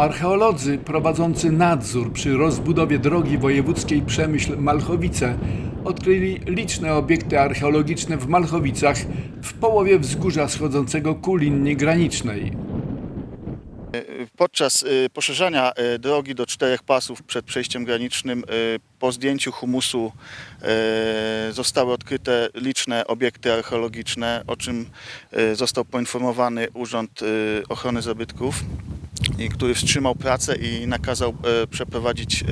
Archeolodzy prowadzący nadzór przy rozbudowie drogi wojewódzkiej Przemyśl-Malchowice odkryli liczne obiekty archeologiczne w Malchowicach w połowie wzgórza schodzącego ku linii granicznej. Podczas y, poszerzania y, drogi do czterech pasów przed przejściem granicznym y, po zdjęciu humusu zostały odkryte liczne obiekty archeologiczne, o czym został poinformowany Urząd Ochrony Zabytków, który wstrzymał pracę i nakazał e, przeprowadzić e,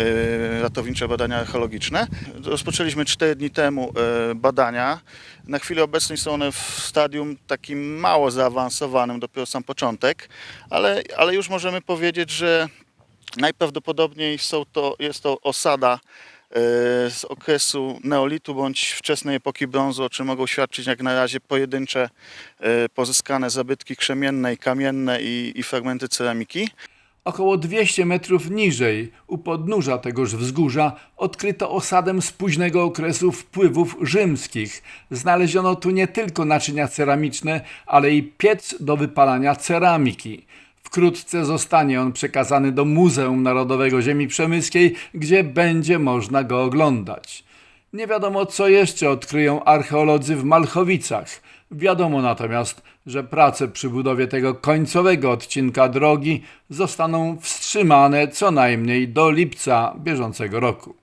e, ratownicze badania archeologiczne. Rozpoczęliśmy 4 dni temu badania. Na chwilę obecną są one w stadium takim mało zaawansowanym, dopiero sam początek, ale, ale już możemy powiedzieć, że najprawdopodobniej są to, jest to osada z okresu neolitu bądź wczesnej epoki brązu, o czym mogą świadczyć jak na razie pojedyncze e, pozyskane zabytki krzemienne i kamienne i, i fragmenty ceramiki. Około 200 metrów niżej, u podnóża tegoż wzgórza, odkryto osadę z późnego okresu wpływów rzymskich. Znaleziono tu nie tylko naczynia ceramiczne, ale i piec do wypalania ceramiki. Wkrótce zostanie on przekazany do Muzeum Narodowego Ziemi Przemyskiej, gdzie będzie można go oglądać. Nie wiadomo, co jeszcze odkryją archeolodzy w Malchowicach. Wiadomo natomiast, że prace przy budowie tego końcowego odcinka drogi zostaną wstrzymane co najmniej do lipca bieżącego roku.